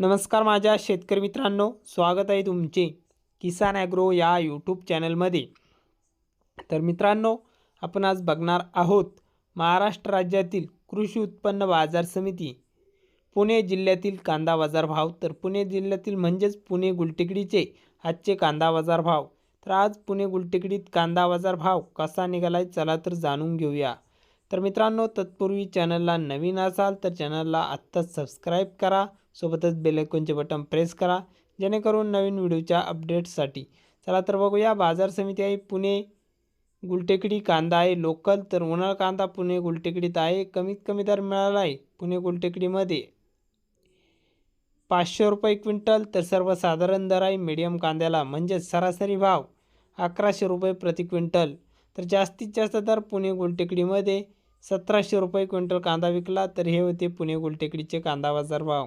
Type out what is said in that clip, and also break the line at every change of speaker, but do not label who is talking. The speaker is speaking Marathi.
नमस्कार माझ्या शेतकरी मित्रांनो स्वागत आहे तुमचे किसान ॲग्रो या यूट्यूब चॅनलमध्ये. तर मित्रांनो आपण आज बघणार आहोत महाराष्ट्र राज्यातील कृषी उत्पन्न बाजार समिती पुणे जिल्ह्यातील कांदा बाजार भाव. तर पुणे जिल्ह्यातील म्हणजेच पुणे गुलटेकडीचे आजचे कांदा बाजार भाव. तर आज पुणे गुलटेकडीत कांदा बाजार भाव कसा निघालाय चला तर जाणून घेऊया. तर मित्रांनो तत्पूर्वी चॅनलला नवीन असाल तर चॅनलला आत्ताच सबस्क्राईब करा. सोबतच बेलायकॉनचे बटन प्रेस करा जेणेकरून नवीन व्हिडिओच्या अपडेट्ससाठी. चला तर बघूया बाजार समिती आहे पुणे गुलटेकडी कांदा आहे लोकल तर उन्हाळ कांदा पुणे गुलटेकडीत आहे कमीत कमी दर मिळाला आहे पुणे गुलटेकडीमध्ये. पाचशे रुपये क्विंटल तर सर्वसाधारण दर आहे मीडियम कांद्याला म्हणजेच सरासरी भाव अकराशे रुपये प्रति क्विंटल. तर जास्तीत जास्त दर पुणे गुलटेकडीमध्ये सतराशे रुपये क्विंटल कांदा विकला तर हे होते पुणे गुलटेकडीचे कांदा बाजार भाव.